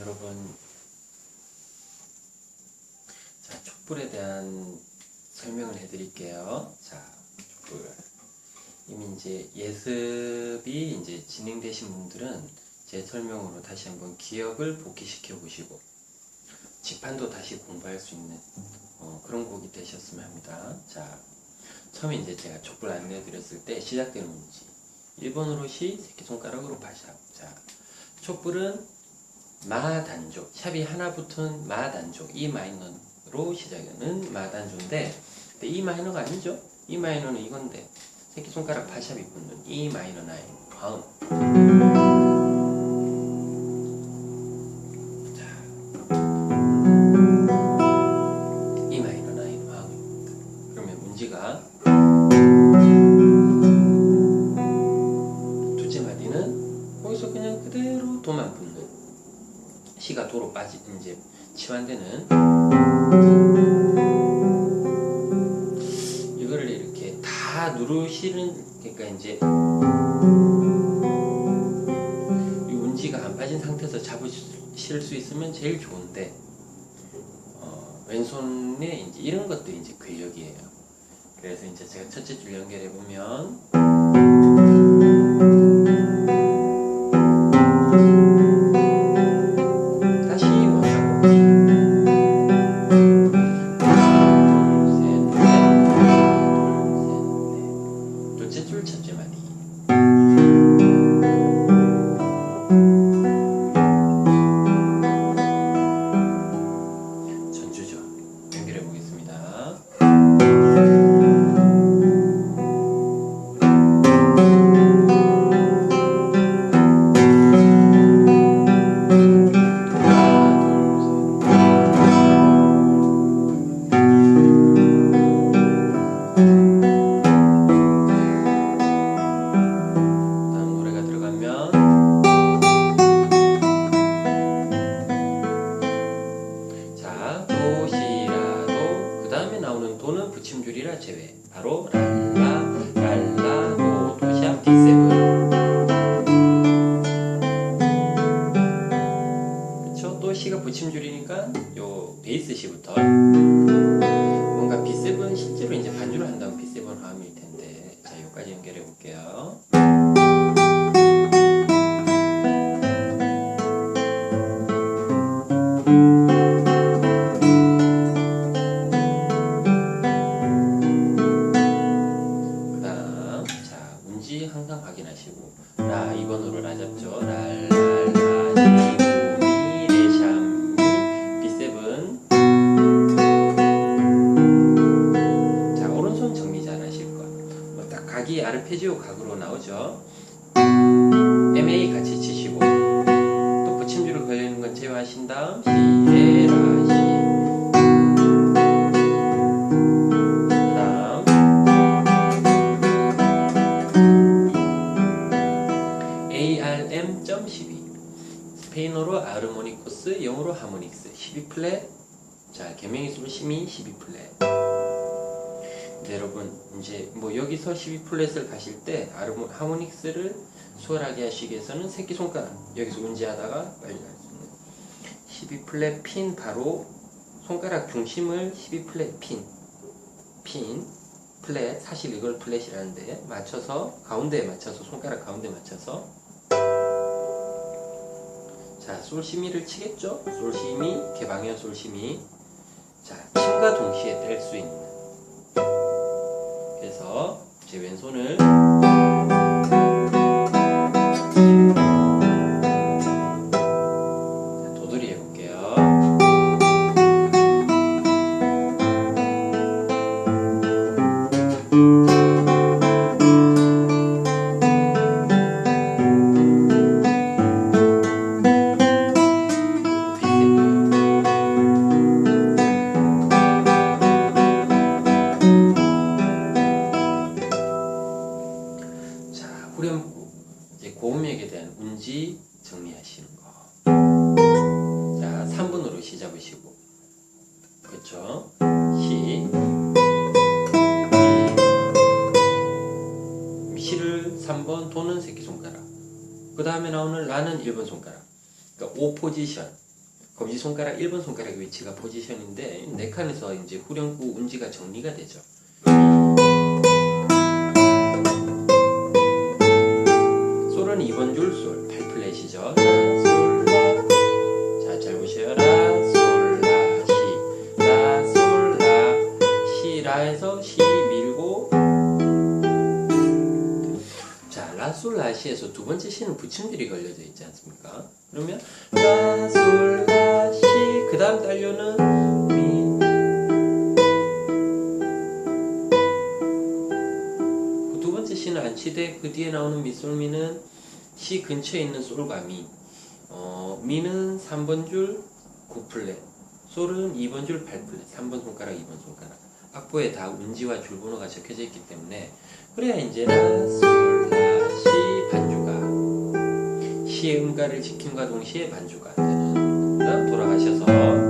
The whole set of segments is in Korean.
여러분 자 촛불에 대한 설명을 해드릴게요. 자 촛불 이미 이제 예습이 이제 진행되신 분들은 제 설명으로 다시 한번 기억을 복귀시켜 보시고 지판도 다시 공부할 수 있는 어, 그런 곡이 되셨으면 합니다. 자 처음에 이제 제가 촛불 안내해드렸을 때 시작되는 문지 1번으로 시 새끼손가락으로 파샵 자 촛불은 마 단조 샵이 하나 붙은 마 단조 E 마이너로 시작하는 마 단조인데 근데 E 마이너가 아니죠? E 마이너는 이건데 새끼손가락 파샵이 붙는 E 마이너 나인 화음. 자. E 마이너 나인 화음입니다 그러면 문지가 시가 도로 빠지 이제 치환되는 이거를 이렇게 다 누르시는 그러니까 이제 이 운지가 안 빠진 상태에서 잡으실 수 있으면 제일 좋은데 어, 왼손에 이제 이런 것들이 이제 괴력이에요. 그래서 이제 제가 첫째 줄 연결해 보면 제외. 바로 자 운지 항상 확인하시고 라 2번으로 라 잡죠 랄랄라 시미 레샴미 B7 자 오른손 정리 잘 하실 것. 뭐딱 각이 아르페지오 각으로 나오죠. MA 같이 치시고 또 붙임줄을 걸리는 건 제외하신 다음 시에라시. 스페인어로 아르모니코스, 영어로 하모닉스 12 플랫. 자 개명이 수로 심이 12 플랫. 네, 여러분 이제 뭐 여기서 12 플랫을 가실 때 아르모 하모닉스를 수월하게 하시기 위해서는 새끼 손가락 여기서 운지하다가 빨리 갈 수 있는 12 플랫 핀 바로 손가락 중심을 12 플랫 핀, 핀, 플랫 사실 이걸 플랫이라는데 맞춰서 가운데에 맞춰서 손가락 가운데 맞춰서 자 솔시미를 치겠죠? 솔시미 개방현 솔시미 자 침과 동시에 뗄 수 있는 그래서 제 왼손을 운지 정리하시는 거. 자, 3분으로 시 잡으시고. 그쵸? 시. 미. 시를 3번, 도는 새끼손가락. 그 다음에 나오는 라는 1번 손가락. 그러니까 5 포지션. 검지 손가락 1번 손가락 위치가 포지션인데 네 칸에서 이제 후렴구 운지가 정리가 되죠. 솔은 2번 줄 솔, 8플랫이죠. 라, 솔, 라. 자, 잘 보세요. 라, 솔, 라, 시. 라, 솔, 라, 시, 라에서 시 밀고 자, 라, 솔, 라, 시에서 두 번째 시는 붙임들이 걸려져 있지 않습니까? 그러면 라, 솔, 라, 시. 그 다음 딸려는 미. 그두 번째 시는 안 치되 그 뒤에 나오는 미솔미는 시 근처에 있는 솔과 미. 어, 미는 3번 줄 9플랫, 솔은 2번 줄 8플랫, 3번 손가락, 2번 손가락. 악보에 다 운지와 줄 번호가 적혀져 있기 때문에 그래야 이제 라, 솔, 라, 시 반주가 시의 음가를 지킴과 동시에 반주가 되는 그다음 돌아가셔서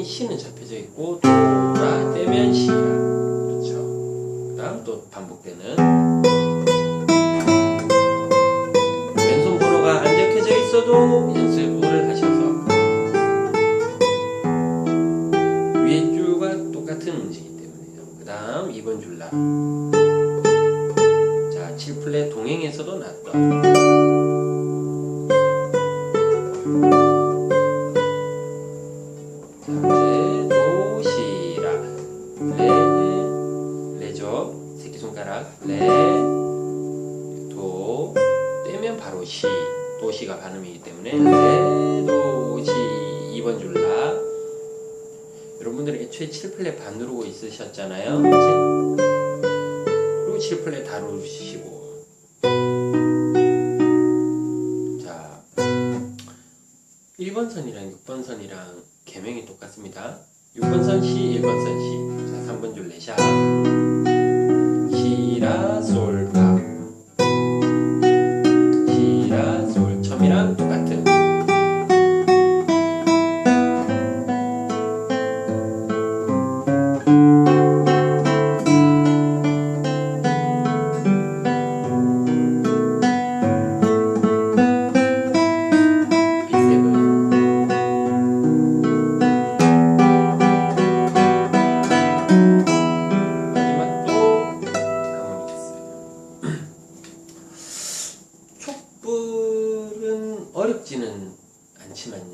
이미 시는 잡혀져 있고, 도라, 떼면 시라. 그렇죠. 그 다음 또 반복되는. 왼손 번호가 안 적혀져 있어도 연습을 하셔서 위에 줄과 똑같은 음식이기 때문에요. 그 다음 2번 줄라. 자, 7플랫 동행에서도 났던. 때문에 레, 도, 시. 2번 줄 라. 여러분들 애초에 7플랫 반 누르고 있으셨잖아요. 그치? 그리고 7플랫 다 누르시고. 자, 1번 선이랑 6번 선이랑 개명이 똑같습니다. 6번 선 시, 1번 선 시. 자, 3번 줄 레샤.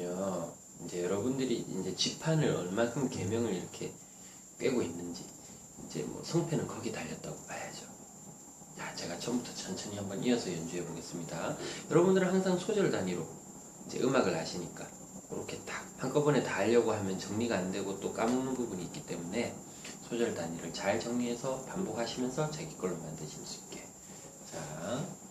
않지만요. 이제 여러분들이 이제 지판을 얼마큼 개명을 이렇게 꿰고 있는지 이제 뭐 성패는 거기 달렸다고 봐야죠. 자, 제가 처음부터 천천히 한번 이어서 연주해 보겠습니다. 여러분들은 항상 소절 단위로 이제 음악을 하시니까 이렇게 딱 한꺼번에 다 하려고 하면 정리가 안 되고 또 까먹는 부분이 있기 때문에 소절 단위를 잘 정리해서 반복하시면서 자기 걸로 만드실 수 있게. 자.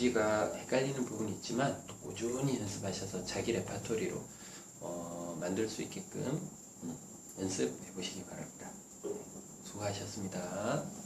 운지가 헷갈리는 부분이 있지만 또 꾸준히 연습하셔서 자기 레파토리로 어, 만들 수 있게끔 음, 연습해 보시기 바랍니다. 수고하셨습니다.